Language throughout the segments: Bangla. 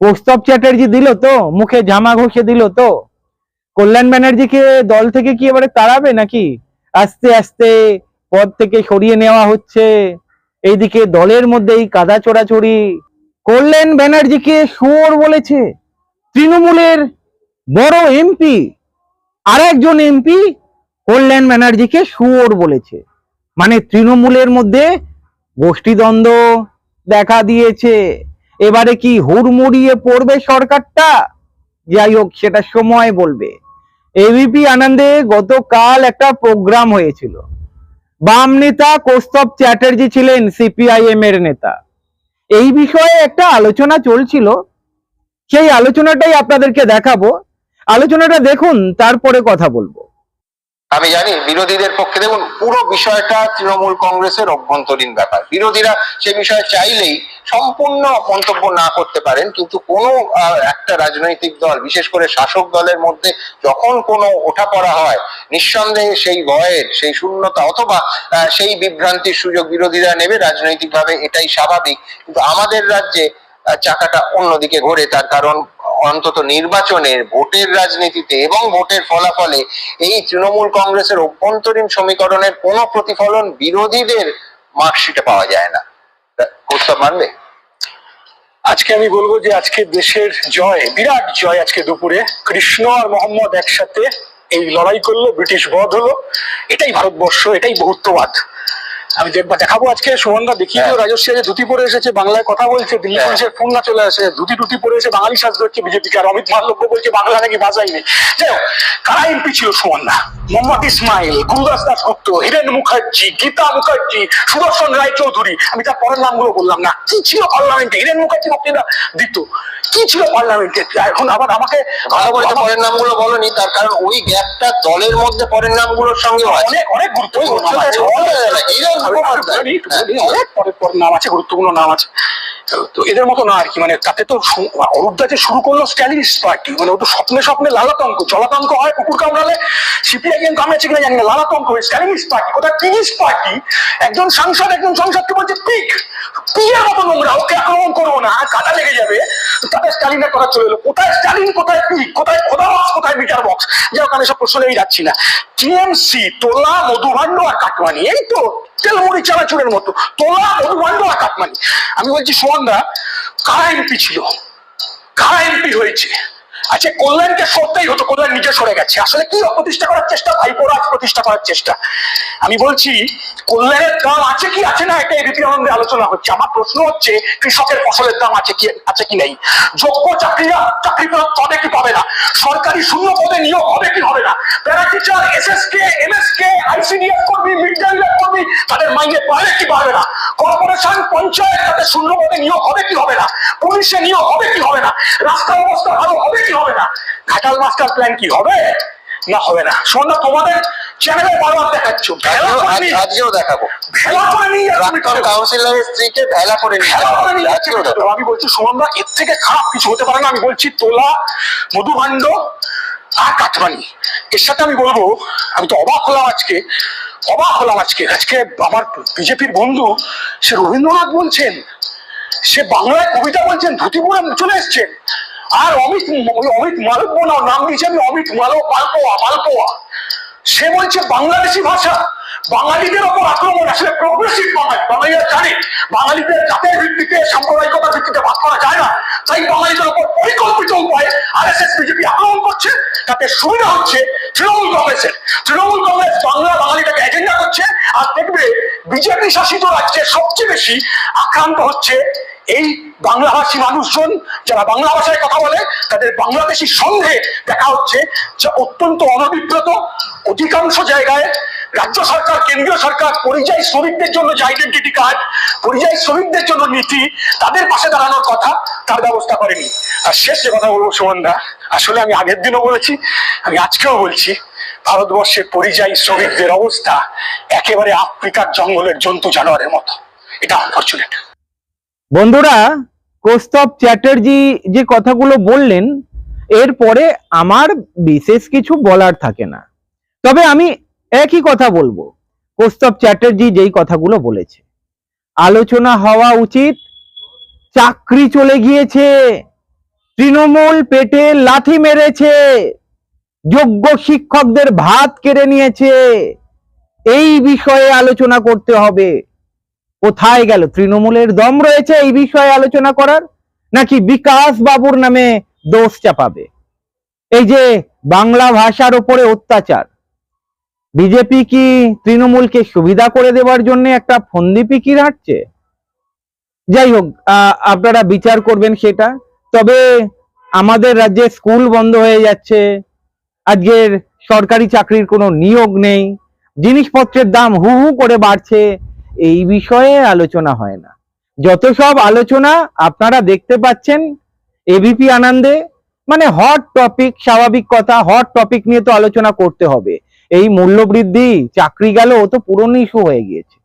কৌস্তব চ্যাটার্জি দিল তো? মুখে জামা ঘষে দিল তো? কল্যাণ ব্যানার্জিকে দল থেকে কি এবারে তাড়াবে নাকি? আস্তে আস্তে পদ থেকে সরিয়ে নেওয়া হচ্ছে। এইদিকে দলের মধ্যে এই কাদা চোরাচুরি। কল্যাণ ব্যানার্জিকে শুয়োর বলেছে। তৃণমূলের বড় এমপি আর একজন এমপি কল্যাণ ব্যানার্জিকে শুয়োর বলেছে। মানে তৃণমূলের মধ্যে গোষ্ঠীদ্বন্দ্ব দেখা দিয়েছে। এবারে কি হুড়মুড়িয়ে পড়বে সরকারটা? যাই হোক, সেটা সময় বলবে। এবিপি আনন্দে গতকাল একটা প্রোগ্রাম হয়েছিল। বাম নেতা কৌস্তব চ্যাটার্জি ছিলেন সিপিআইএম এর নেতা। এই বিষয়ে একটা আলোচনা চলছিল। সেই আলোচনাটাই আপনাদেরকে দেখাবো। আলোচনাটা দেখুন, তারপরে কথা বলব। আমি জানি, বিরোধীদের পক্ষে দেখুন, পুরো বিষয়টা তৃণমূল কংগ্রেসের অভ্যন্তরীণ ব্যাপার। বিরোধীরা সে বিষয়ে চাইলেই সম্পূর্ণ মন্তব্য না করতে পারেন, কিন্তু কোনো একটা রাজনৈতিক দল, বিশেষ করে শাসক দলের মধ্যে যখন কোনো ওঠাপড়া হয়, নিঃসন্দেহে সেই ভয়ের, সেই শূন্যতা অথবা সেই বিভ্রান্তির সুযোগ বিরোধীরা নেবে, রাজনৈতিকভাবে এটাই স্বাভাবিক। কিন্তু আমাদের রাজ্যে চাকাটা অন্যদিকে ঘোরে, তার কারণ অন্তত নির্বাচনের ভোটের রাজনীতিতে এবং ভোটের ফলাফলে এই তৃণমূল কংগ্রেসের অভ্যন্তরীণ সমীকরণের কোনো প্রতিফলন বিরোধীদের মার্কশিটে পাওয়া যায় না। প্রস্তাব মানবে? আজকে আমি বলব যে আজকে দেশের জয়, বিরাট জয় আজকে দুপুরে। কৃষ্ণ আর মোহাম্মদ একসাথে এই লড়াই করল, ব্রিটিশ বধ হলো। এটাই ভারতবর্ষ, এটাই বহুত্ববাদ। আমি দেখবা দেখাবো আজকে সুমনদা দেখিয়ে দিও হ্যাঁ। রাজস্বী আজ ধুতি পরে এসেছে বাংলায় কথা বলছে দিল্লি হ্যাঁ। পুলিশের ফোন না চলে আসে ধুতি টুতি পরে এসে বাঙালি সাজতে হচ্ছে বিজেপিকে আর অমিত মাল্লব্য বলছে বাংলা নাকি বাজাই নেই যাই হোক কারা এমপি ছিল সুমনদা? মোহাম্মদ ইসমাইল গুরুদাস দাসগুপ্ত হিরেন মুখার্জি গীতা মুখার্জি সুদর্শন রায়চৌধুরী আমি তার পরের নামগুলো বললাম না। কি ছিল পার্লামেন্টে? হিরেন মুখার্জি বক্তৃতা দিত। কি ছিল পার্লামেন্টে? এখন আবার আমাকে ভালো করে তো পরের নামগুলো বলনি তার কারণ ওই গ্যাপটা দলের মধ্যে পরের নামগুলোর সঙ্গে অনেক অনেক গুরুত্বপূর্ণ। আছে। আমি- আমি অনেক পরের পর নাম আছে গুরুত্বপূর্ণ নাম আছে। তো এদের মতো না আর কি মানে তাতে তো অরূপদা যে শুরু করল স্ট্যালিনিস্ট পার্টি মানে ও তো স্বপ্নে স্বপ্নে লালাতঙ্ক জলাতঙ্ক হয় কুকুর কামড়ালে সিপিআইএম কামড়েছে কিনা জানি না লালাতঙ্ক হয় স্ট্যালিনিস্ট পার্টি কোথায় পিনিস্ট পার্টি? একজন সাংসদ একজন সংসদকে বলছে পিক পিকের মতো নোংরা ওকে আক্রমণ করব না আর কাটা লেগে যাবে। তাতে স্ট্যালিনের কথা চলে এলো। কোথায় স্ট্যালিন কোথায় পিক কোথায় খোদা বক্স কোথায় মিটার বক্স যে ওখানে সব প্রশ্ন আমি যাচ্ছি না। টিএমসি তোলা মধুভাণ্ড আর কাটমানি এই তো। মতো। তোলা কাটমানি আমি বলছি কারা এমপি ছিল? কারা এমপি হয়েছে? আচ্ছা কল্যাণকে হতো, কল্যাণ নিজে সরে গেছে। আসলে কি প্রতিষ্ঠা করার চেষ্টা? ভাইপোরাজ প্রতিষ্ঠা করার চেষ্টা। আমি বলছি, কল্যাণের দাম আছে কি, আছে না? এটা এবিপি আনন্দে আলোচনা হচ্ছে। আমার প্রশ্ন হচ্ছে, কৃষকের ফসলের দাম আছে কি আছে কি নেই? যোগ্য চাকরিরা চাকরি পদে কি পাবে না? সরকারি শূন্য পদে নিয়োগ হবে কি হবে না? Para teacher SSK, MSK ICDS কর্মী মিড কর্মী তাদের মাইনে বাড়বে কি বাড়বে না? কর্পোরেশন পঞ্চায়েত তাদের শূন্য পদে নিয়োগ হবে কি হবে না? পুলিশে নিয়োগ হবে কি হবে না? রাস্তার অবস্থা ভালো হবে কি হবে না? ঘাটাল মাস্টার প্ল্যান কি হবে? না হবে না। শোনা তোমাদের চ্যানেলে বারবার দেখাচ্ছ। আজকেও দেখাবো। ভেলা করে নিয়ে কাউন্সিলরের স্ত্রীকে ভেলা করে নিয়ে আমি বলছি সোমনদা এর থেকে খারাপ কিছু হতে পারে না। আমি বলছি তোলা মধুভাণ্ড আর কাটমানি এর সাথে আমি বলব, আমি তো অবাক হলাম আজকে, অবাক হলাম আজকে। আজকে আমার বিজেপির বন্ধু, সে রবীন্দ্রনাথ বলছেন, সে বাংলায় কবিতা বলছেন ধুতি পরে চলে এসছেন। আর অমিত অমিত মালব্য না নাম দিয়েছে আমি অমিত মালব মালপোয়া মালপোয়া সে বলছে, বাংলাদেশি ভাষা, বাঙালিদের ওপর আক্রমণ, আসলে প্রগ্রেসিভ বাঙালি, বাঙালিরা জানে, বাঙালিদের জাতের ভিত্তিতে, সাম্প্রদায়িকতার ভিত্তিতে ভাগ করা যায় না। তাই বাঙালিদের ওপর পরিকল্পিত উপায়ে আর এস এস বিজেপি আক্রমণ করছে। তাতে সুবিধা হচ্ছে, তৃণমূল কংগ্রেসের। তৃণমূল কংগ্রেস বাংলা বাঙালিটাকে এজেন্ডা করছে, আর দেখবে বিজেপি শাসিত রাজ্যে সবচেয়ে বেশি আক্রান্ত হচ্ছে এই বাংলাভাষী মানুষজন, যারা বাংলা ভাষায় কথা বলে, তাদের বাংলাদেশি সন্ধে দেখা হচ্ছে, যা অত্যন্ত অনভিপ্রত, অধিকাংশ জায়গায় রাজ্য সরকার, কেন্দ্রীয় সরকার, পরিযায়ী শ্রমিকদের জন্য যে আইডেন্টিটি কার্ড পরিযায়ী শ্রমিকদের জন্য নীতি, তাদের পাশে দাঁড়ানোর কথা তার ব্যবস্থা করেনি। আর শেষ যে কথা বলব সুমনদা আসলে আমি আগের দিনও বলেছি, আমি আজকেও বলছি, ভারতবর্ষের পরিযায়ী শ্রমিকদের অবস্থা একেবারে আফ্রিকার জঙ্গলের জন্তু জানোয়ারের মতো। এটা আনফর্চুনেট বন্ধুরা কৌস্তব চ্যাটার্জি যে কথাগুলো বললেন, এরপরে আমার বিশেষ কিছু বলার থাকে না। তবে আমি একই কথা বলব। কৌস্তব চ্যাটার্জি যেই কথাগুলো বলেছে। আলোচনা হওয়া উচিত। চাকরি চলে গিয়েছে। তৃণমূল পেটে লাথি মেরেছে। যোগ্য শিক্ষকদের ভাত কেড়ে নিয়েছে। এই বিষয়ে আলোচনা করতে হবে। কোথায় গেল? তৃণমূলের দম রয়েছে এই বিষয়ে আলোচনা করার? নাকি বিকাশ বাবুর নামে দোষ চাপাবে? এই যে বাংলা ভাষার উপরে অত্যাচার বিজেপি কি তৃণমূলকে সুবিধা করে দেওয়ার জন্য একটা ফন্দি পিকির হাঁটছে? যাই হোক আপনারা বিচার করবেন সেটা। তবে আমাদের রাজ্যে স্কুল বন্ধ হয়ে যাচ্ছে। আজকের সরকারি চাকরির কোনো নিয়োগ নেই। জিনিসপত্রের দাম হু হু করে বাড়ছে। এই বিষয়ে আলোচনা হয় না। যত সব আলোচনা আপনারা দেখতে পাচ্ছেন এবিপি আনন্দে মানে হট টপিক স্বাভাবিক কথা হট টপিক নিয়ে তো আলোচনা করতে হবে। এই মূল্যবৃদ্ধি, চাকরি গেল তো পুরনো ইস্যু হয়ে গিয়েছে।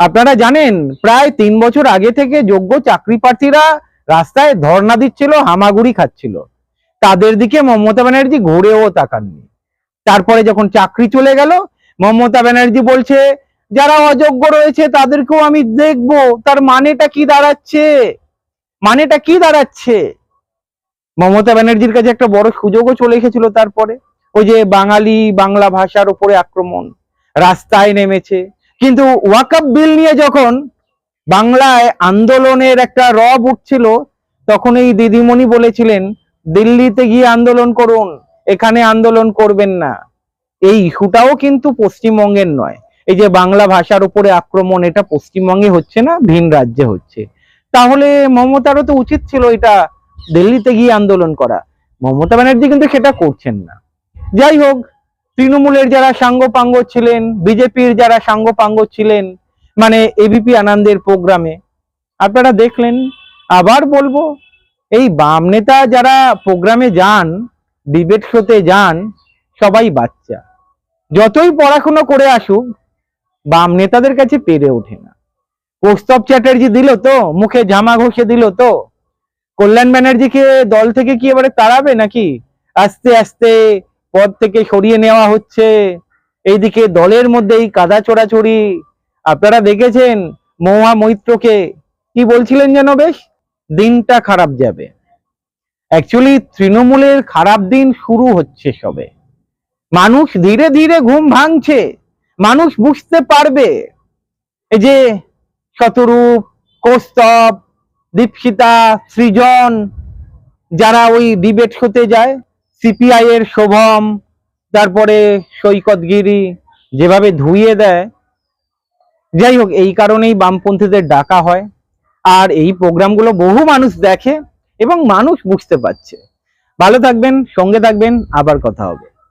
আপনারা জানেন, প্রায় তিন বছর আগে থেকে যোগ্য চাকরি প্রার্থীরা রাস্তায় ধর্ণা দিচ্ছিল, হামাগুড়ি খাচ্ছিল। তাদের দিকে মমতা ব্যানার্জি ঘুরেও তাকাননি। তারপরে যখন চাকরি চলে গেল, মমতা ব্যানার্জি বলছে, যারা অযোগ্য রয়েছে, তাদেরকেও আমি দেখব। তার মানেটা কি দাঁড়াচ্ছে? মানেটা কি দাঁড়াচ্ছে? মমতা ব্যানার্জির কাছে একটা বড় সুযোগও চলে এসেছিল তারপরে। ওই যে বাঙালি বাংলা ভাষার উপরে আক্রমণ, রাস্তায় নেমেছে। কিন্তু ওয়াকআপ বিল নিয়ে যখন বাংলায় আন্দোলনের একটা রব উঠছিল তখন এই দিদিমণি বলেছিলেন, দিল্লিতে গিয়ে আন্দোলন করুন, এখানে আন্দোলন করবেন না। এই ইস্যুটাও কিন্তু পশ্চিমবঙ্গের নয়। এই যে বাংলা ভাষার উপরে আক্রমণ, এটা পশ্চিমবঙ্গে হচ্ছে না, ভিন রাজ্যে হচ্ছে। তাহলে মমতারও তো উচিত ছিল এটা দিল্লিতে গিয়ে আন্দোলন করা। মমতা ব্যানার্জি কিন্তু সেটা করছেন না। যাই হোক, তৃণমূলের যারা সাঙ্গপাঙ্গ ছিলেন, বিজেপির যারা সাঙ্গ সাঙ্গপাঙ্গ ছিলেন মানে এবিপি আনন্দের প্রোগ্রামে, আপনারা দেখলেন, আবার বলব, এই বাম নেতা যারা প্রোগ্রামে যান ডিবেট শোতে যান, সবাই বাচ্চা। যতই পড়াশুনো করে আসুক, বাম নেতাদের কাছে পেরে ওঠে না। কৌস্তব চ্যাটার্জি দিল তো, মুখে জামা ঘষে দিল তো। কল্যাণ ব্যানার্জিকে দল থেকে কি এবারে তাড়াবে নাকি? আস্তে আস্তে পদ থেকে সরিয়ে নেওয়া হচ্ছে। এইদিকে দলের মধ্যেই কাদা চোরাচুরি। আপনারা দেখেছেন মহুয়া মৈত্রকে। কি বলছিলেন যেন বেশ? দিনটা খারাপ যাবে। অ্যাকচুয়ালি তৃণমূলের খারাপ দিন শুরু হচ্ছে সবে। মানুষ ধীরে ধীরে ঘুম ভাঙছে। মানুষ বুঝতে পারবে। এই যে শতরূপ, কৌস্তব, দীপশিতা, সৃজন, যারা ওই ডিবেট হতে যায় সিপিআই এর শোভম, তারপরে সৈকতগিরি যেভাবে ধুইয়ে দেয়। যাই হোক, এই কারণেই বামপন্থীদের ডাকা হয়। আর এই প্রোগ্রামগুলো বহু মানুষ দেখে এবং মানুষ বুঝতে পারছে। ভালো থাকবেন, সঙ্গে থাকবেন, আবার কথা হবে।